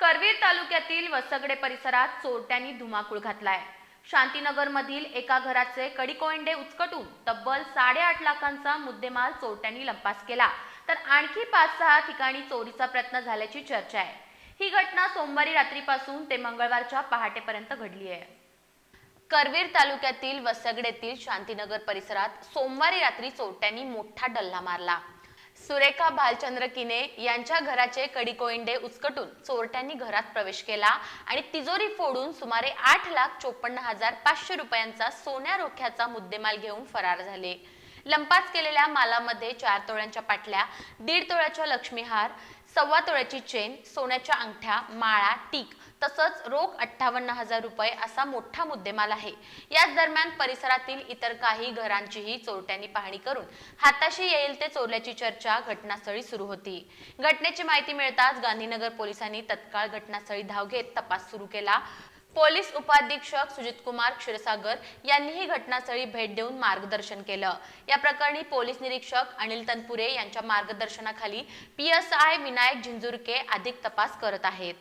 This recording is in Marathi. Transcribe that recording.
करवीर तालुक्यातील वसगडे परिसरात चोरट्यांनी धुमाकूळ घातलाय. शांतीनगरमधील एका घराचे कडीकोंडे उचकटून तब्बल साडेआठ लाखांचा मुद्देमाल चोरट्यांनी लंपास केला. तर आणखी पाच सहा ठिकाणी चोरीचा प्रयत्न झाल्याची चर्चा आहे. ही घटना सोमवारी रात्रीपासून ते मंगळवारच्या पहाटेपर्यंत घडली आहे. करवीर तालुक्यातील वसगडेतील शांतीनगर परिसरात सोमवारी रात्री चोरट्यांनी मोठा डल्ला मारला. सुरेखा भालचंद्र किने यांच्या घराचे कडीकोइंडे उचकटून चोरट्यांनी घरात प्रवेश केला आणि तिजोरी फोडून सुमारे आठ लाख चोपन्न हजार पाचशे रुपयांचा सोन्या रोख्याचा मुद्देमाल घेऊन फरार झाले. लंपास केलेल्या मालामध्ये चार तोळ्यांच्या पाटल्या दीड तोळ्याच्या लक्ष्मीहार सव्वा तोळ्याची चेन सोन्याच्या अंगठ्या माळा टीक तसंच रोख अठ्ठावन्न हजार रुपये असा मोठा मुद्देमाल आहे. याच दरम्यान परिसरातील इतर काही घरांचीही चोरट्यांनी पाहणी करून हाताशी येईल ते चोरल्याची चर्चा घटनास्थळी सुरू होती. घटनेची माहिती मिळताच गांधीनगर पोलिसांनी तत्काळ घटनास्थळी धाव घेत तपास सुरू केला. पोलीस उपाधीक्षक सुजित कुमार क्षीरसागर यांनीही घटनास्थळी भेट देऊन मार्गदर्शन केलं. या प्रकरणी पोलीस निरीक्षक अनिल तनपुरे यांच्या मार्गदर्शनाखाली पी विनायक झिंजुरके अधिक तपास करत आहेत.